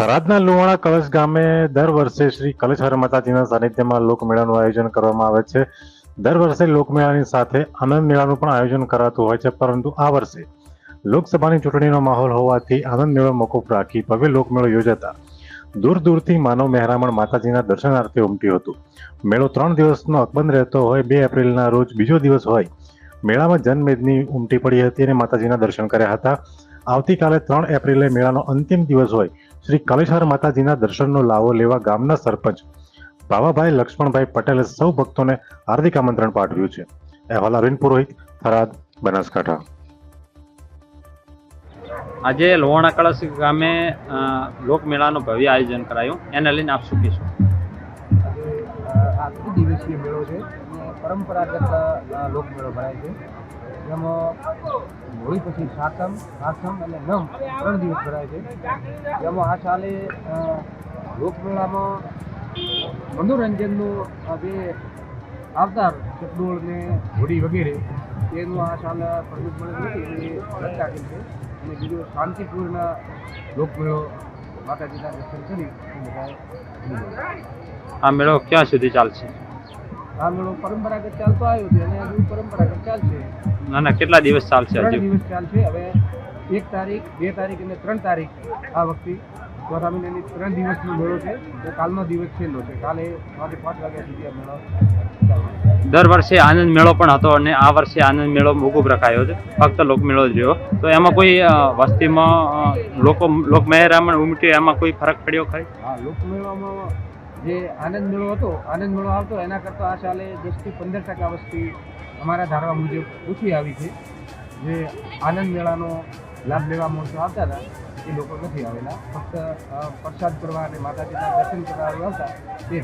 થરાદના લુહાણા કળશ ગામે દર વર્ષે શ્રી કલશ માતાજીના સાનિધ્યમાં લોકમેળાનું આયોજન કરવામાં આવે છે. દર વર્ષે લોકમેળાની સાથે આનંદ મેળાનું પણ આયોજન કરાતું હોય છે, પરંતુ આ વર્ષે લોકસભાની ચૂંટણીનો માહોલ હોવાથી આનંદ મેળો મોકૂફ રાખી ભવ્ય લોકમેળો યોજાતા દૂર દૂરથી માનવ મહેરામણ માતાજીના દર્શનાર્થે ઉમટ્યું હતું. મેળો ત્રણ દિવસનો અકબંધ રહેતો હોય, બે એપ્રિલના રોજ બીજો દિવસ હોય, મેળામાં જનમેદની ઉમટી પડી હતી અને માતાજીના દર્શન કર્યા હતા. આવતીકાલે ત્રણ એપ્રિલે મેળાનો અંતિમ દિવસ હોય શ્રી કલેશ્વર માતાજીના દર્શનનો લાવો લેવા ગામના સરપંચ બાવાભાઈ લક્ષ્મણભાઈ પટેલે સૌ ભક્તોને હાર્દિક આમંત્રણ પાઠવ્યું છે. અહેવાલ અરવિંદ પુરોહિત, થરાદ, બનાસકાંઠા. આજે લોહાણા કળશ ગામે લોકમેળાનું ભવ્ય આયોજન કરાયું. એને લઈને આપ શું કહેશો? આ દિવસીય મેળો છે પરંપરાગત લોકમેળો ભરાય છે. જેમાં હોળી પછી સાતમ, આઠમ અને નમ ત્રણ દિવસ ભરાય છે. જેમાં આ સાલે લોકમેળામાં મનોરંજનનું જે આવતાર ચકડોળ ને હોળી વગેરે, તેનું આ સાલ પ્રમુખ મળે રાખેલ છે. અને બીજો શાંતિપૂર્ણ લોકમેળો માતાજીના દર્શન કરી. આ મેળો ક્યાં સુધી ચાલશે? આ મેળો પરંપરાગત ચાલતો આવ્યો છે અને હજુ પરંપરાગત ચાલશે. ના ના કેટલા દિવસ ચાલશે હજુ? દિવસ ચાલશે. હવે એક તારીખ બે તારીખ અને ત્રણ તારીખ આ વખતે ચોથા મહિનાની ત્રણ દિવસનો મેળો છે. તો કાલનો દિવસ છેલ્લો છે. કાલે સાંજે પાંચ વાગ્યા સુધી આ મેળો ચાલશે. દર વર્ષે આનંદ મેળો પણ હતો અને આ વર્ષે આનંદ મેળો મોકૂફ રખાયો છે. ફક્ત લોકમેળો જ રહ્યો. તો એમાં કોઈ વસ્તીમાં લોકો, લોકમહેરામણ ઉમટ્યું, એમાં કોઈ ફરક પડ્યો ખરી? લોકમેળામાં જે આનંદ મેળો હતો, આનંદ મેળો આવતો, એના કરતાં આ સાલે દસથી પંદર ટકા વસ્તી અમારા ધારવા મુજબ ઓછી આવી છે. જે આનંદ મેળાનો લાભ લેવા મોટો આવતા હતા, એ લોકો નથી આવેલા. ફક્ત પ્રસાદ કરવા અને માતાજીના દર્શન કરવા આવતા તે.